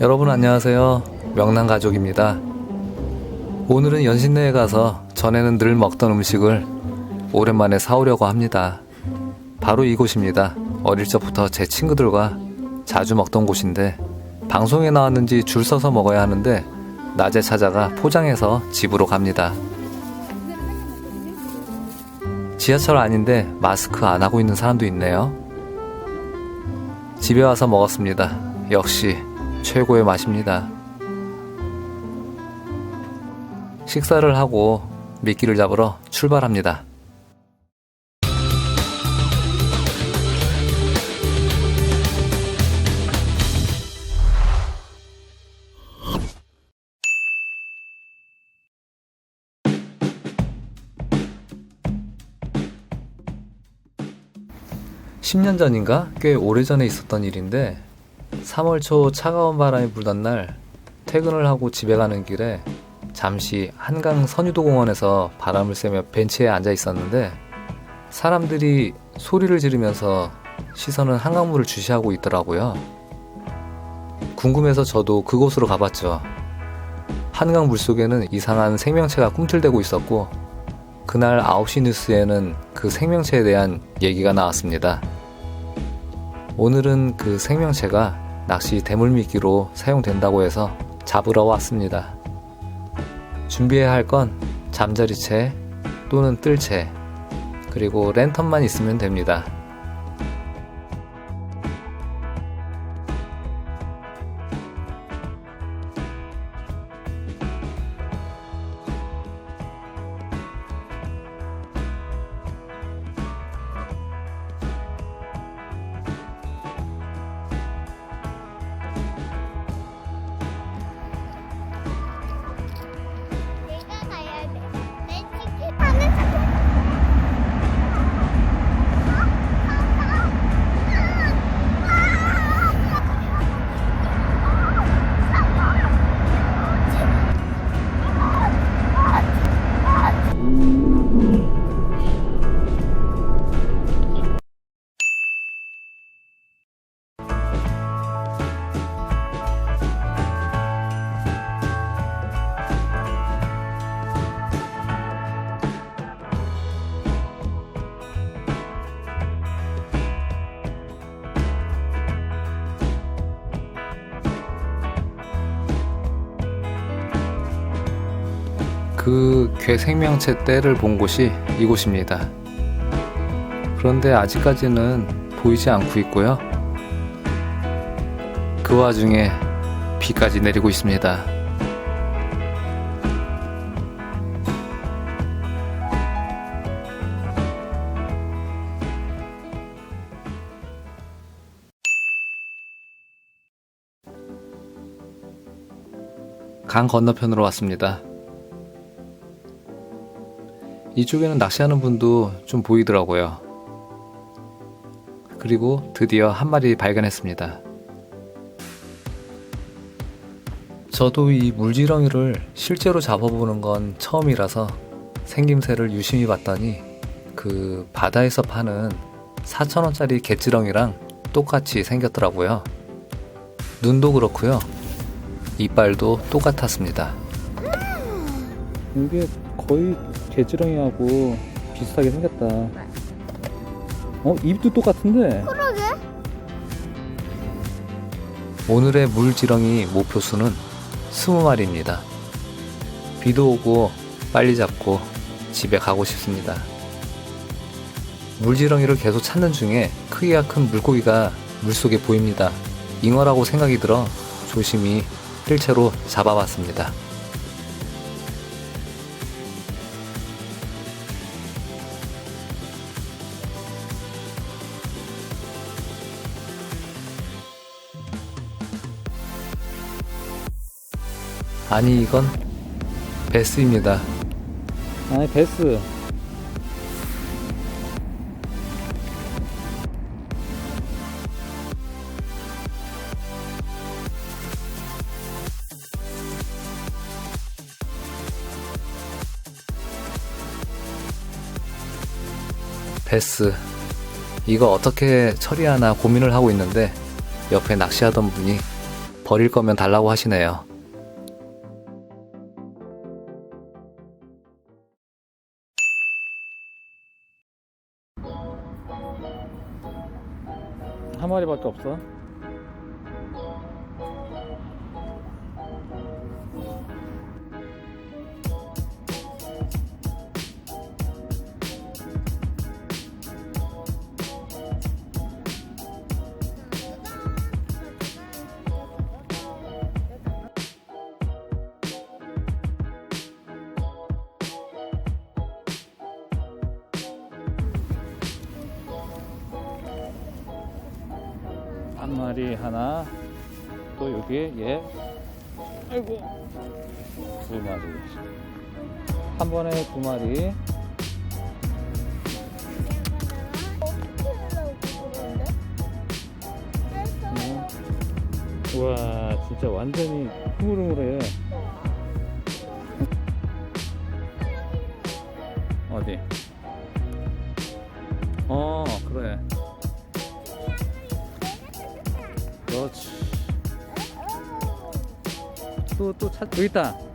여러분 안녕하세요. 명랑 가족입니다. 오늘은 연신내에 가서 전에는 늘 먹던 음식을 오랜만에 사오려고 합니다. 바로 이곳입니다. 어릴 적부터 제 친구들과 자주 먹던 곳인데 방송에 나왔는지 줄 서서 먹어야 하는데 낮에 찾아가 포장해서 집으로 갑니다. 지하철 아닌데 마스크 안 하고 있는 사람도 있네요. 집에 와서 먹었습니다. 역시 최고의 맛입니다. 식사를 하고 미끼를 잡으러 출발합니다. 십년 전인가 꽤 오래전에 있었던 일인데 3월 초 차가운 바람이 불던 날 퇴근을 하고 집에 가는 길에 잠시 한강 선유도 공원에서 바람을 쐬며 벤치에 앉아 있었는데 사람들이 소리를 지르면서 시선은 한강물을 주시하고 있더라고요. 궁금해서 저도 그곳으로 가봤죠. 한강 물 속에는 이상한 생명체가 꿈틀대고 있었고 그날 9시 뉴스에는 그 생명체에 대한 얘기가 나왔습니다. 오늘은 그 생명체가 낚시 대물미끼로 사용된다고 해서 잡으러 왔습니다. 준비해야 할 건 잠자리채 또는 뜰채 그리고 랜턴만 있으면 됩니다. 그 괴생명체 떼를 본 곳이 이곳입니다. 그런데 아직까지는 보이지 않고 있고요. 그 와중에 비까지 내리고 있습니다. 강 건너편으로 왔습니다. 이쪽에는 낚시하는 분도 좀 보이더라고요. 그리고 드디어 한 마리 발견했습니다. 저도 이 물지렁이를 실제로 잡아보는 건 처음이라서 생김새를 유심히 봤더니 그 바다에서 파는 4,000원짜리 갯지렁이랑 똑같이 생겼더라고요. 눈도 그렇고요. 이빨도 똑같았습니다. 이게 거의 개지렁이하고 비슷하게 생겼다. 어 입도 똑같은데? 그러게. 오늘의 물지렁이 목표수는 20마리입니다. 비도 오고 빨리 잡고 집에 가고 싶습니다. 물지렁이를 계속 찾는 중에 크기가 큰 물고기가 물속에 보입니다. 잉어라고 생각이 들어 조심히 뜰채로 잡아봤습니다. 아니 이건 베스입니다. 아니 베스. 베스 이거 어떻게 처리하나 고민을 하고 있는데 옆에 낚시하던 분이 버릴 거면 달라고 하시네요. 한 마리밖에 없어. 한 마리 하나. 또 여기에 얘. 아이고. 두 마리. 한 번에 두 마리. 음. 우와, 진짜 완전히 흐물흐물해. 어디? 또, 또 찾, 여기 있다.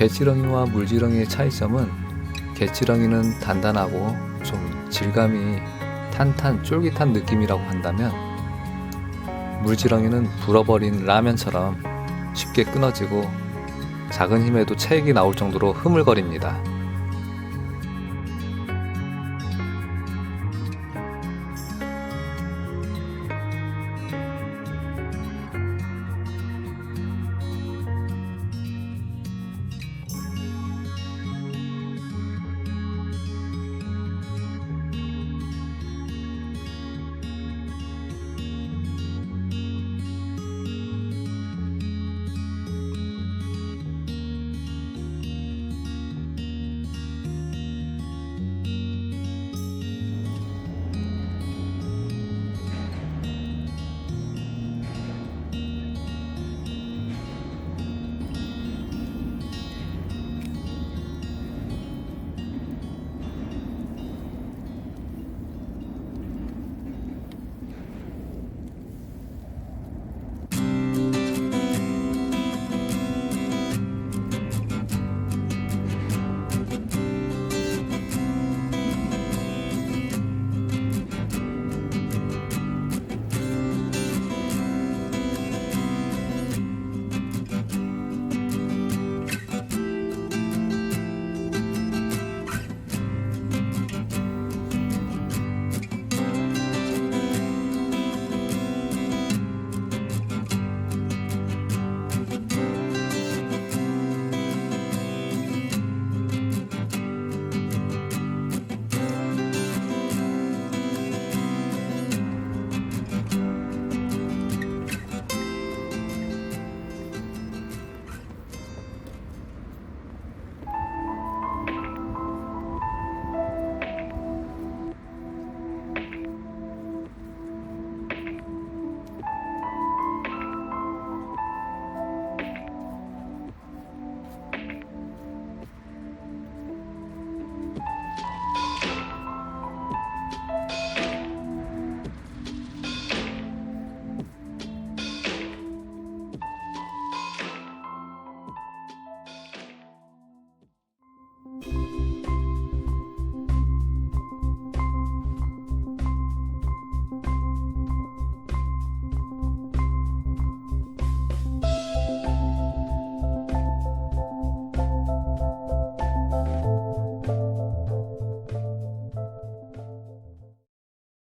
개지렁이와 물지렁이의 차이점은 개지렁이는 단단하고 좀 질감이 탄탄 쫄깃한 느낌이라고 한다면 물지렁이는 불어버린 라면처럼 쉽게 끊어지고 작은 힘에도 체액이 나올 정도로 흐물거립니다.